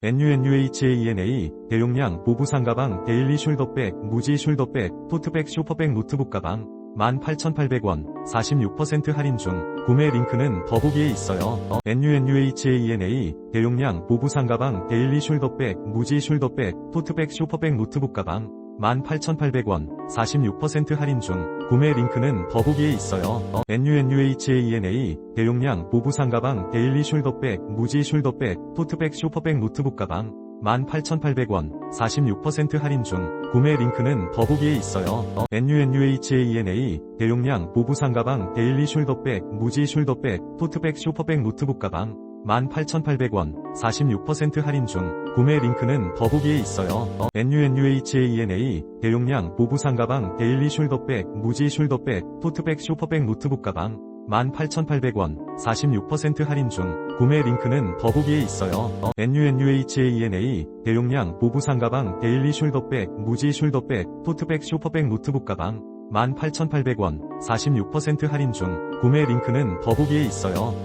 NUNUHAENA 대용량 보부상 가방 데일리 숄더백 무지 숄더백 토트백 쇼퍼백 노트북 가방 18,800원 46% 할인 중 구매 링크는 더보기에 있어요. 어, NUNUHAENA 대용량 보부상 가방 데일리 숄더백 무지 숄더백 토트백 쇼퍼백 노트북 가방 18,800원 46% 할인 중 구매 링크는 더보기에 있어요. 어, NUNUHAENA 대용량 보부상 가방 데일리 숄더백 무지 숄더백 토트백 쇼퍼백 노트북 가방 18,800원 46% 할인 중 구매 링크는 더보기에 있어요. 어, NUNUHAENA 대용량 보부상 가방 데일리 숄더백 무지 숄더백 토트백 쇼퍼백 노트북 가방 18,800원 46% 할인 중 구매 링크는 더보기에 있어요. 어, NUNUHAENA 대용량 보부상 가방 데일리 숄더백 무지 숄더백 토트백 쇼퍼백 노트북 가방 18,800원 46% 할인 중 구매 링크는 더보기에 있어요. 어, NUNUHAENA 대용량 보부상 가방 데일리 숄더백 무지 숄더백 토트백 쇼퍼백 노트북 가방 18,800원 46% 할인 중 구매 링크는 더보기에 있어요. 어,